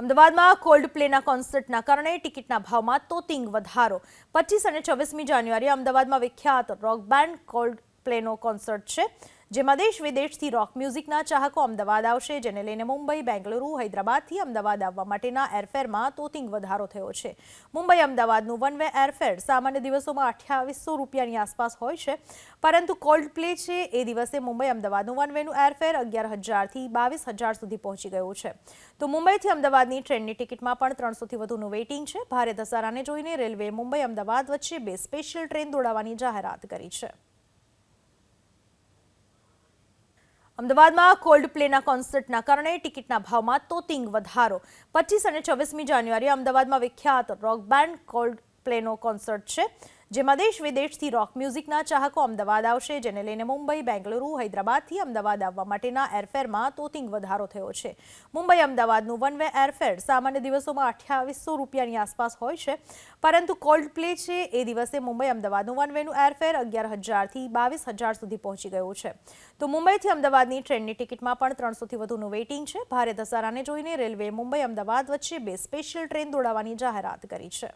અમદાવાદમાં કોલ્ડ પ્લેના કોન્સર્ટના કારણે ટિકિટના ભાવમાં તોતિંગ વધારો. પચીસ અને છવ્વીસમી જાન્યુઆરી અમદાવાદમાં વિખ્યાત રોક બેન્ડ કોલ્ડ પ્લેનો કોન્સર્ટ છે. જેમાં દેશ વિદેશથી રોક મ્યુઝિકના ચાહકો અમદાવાદ આવશે, જેને લઈને મુંબઈ, બેંગલુરુ, હૈદરાબાદથી અમદાવાદ આવવા માટેના એરફેરમાં તોતિંગ વધારો થયો છે. મુંબઈ, અમદાવાદનું વન વે એરફેર સામાન્ય દિવસોમાં અઠ્યાવીસો રૂપિયાની આસપાસ હોય છે, પરંતુ કોલ્ડ પ્લે છે એ દિવસે મુંબઈ, અમદાવાદનું વન વેનું એરફેર અગિયાર હજારથી બાવીસ હજાર સુધી પહોંચી ગયું છે. તો મુંબઈથી અમદાવાદની ટ્રેનની ટિકિટમાં પણ ત્રણસોથી વધુનું વેઇટિંગ છે. ભારે ધસારાને જોઈને રેલવે મુંબઈ, અમદાવાદ વચ્ચે બે સ્પેશિયલ ટ્રેન દોડાવવાની જાહેરાત કરી છે. અમદાવાદમાં કોલ્ડ પ્લેના કોન્સર્ટના કારણે ટિકિટના ભાવમાં તોતિંગ વધારો. પચીસ અને છવ્વીસમી જાન્યુઆરી અમદાવાદમાં વિખ્યાત રોક બેન્ડ કોલ્ડ પ્લેનો કોન્સર્ટ છે. જેમાં દેશ વિદેશથી રોક મ્યુઝિકના ચાહકો અમદાવાદ આવશે, જેને લઈને મુંબઈ, બેંગલુરુ, હૈદરાબાદથી અમદાવાદ આવવા માટેના એરફેરમાં તોતિંગ વધારો થયો છે. મુંબઈ, અમદાવાદનું વન વે એરફેર સામાન્ય દિવસોમાં અઠ્યાવીસો રૂપિયાની આસપાસ હોય છે, પરંતુ કોલ્ડ પ્લે છે એ દિવસે મુંબઈ, અમદાવાદનું વન વેનું એરફેર અગિયાર હજારથી બાવીસ હજાર સુધી પહોંચી ગયું છે. તો મુંબઈથી અમદાવાદની ટ્રેનની ટિકિટમાં પણ ત્રણસોથી વધુનું વેઇટિંગ છે. ભારે ધસારાને જોઈને રેલવે મુંબઈ, અમદાવાદ વચ્ચે બે સ્પેશિયલ ટ્રેન દોડાવવાની જાહેરાત કરી છે.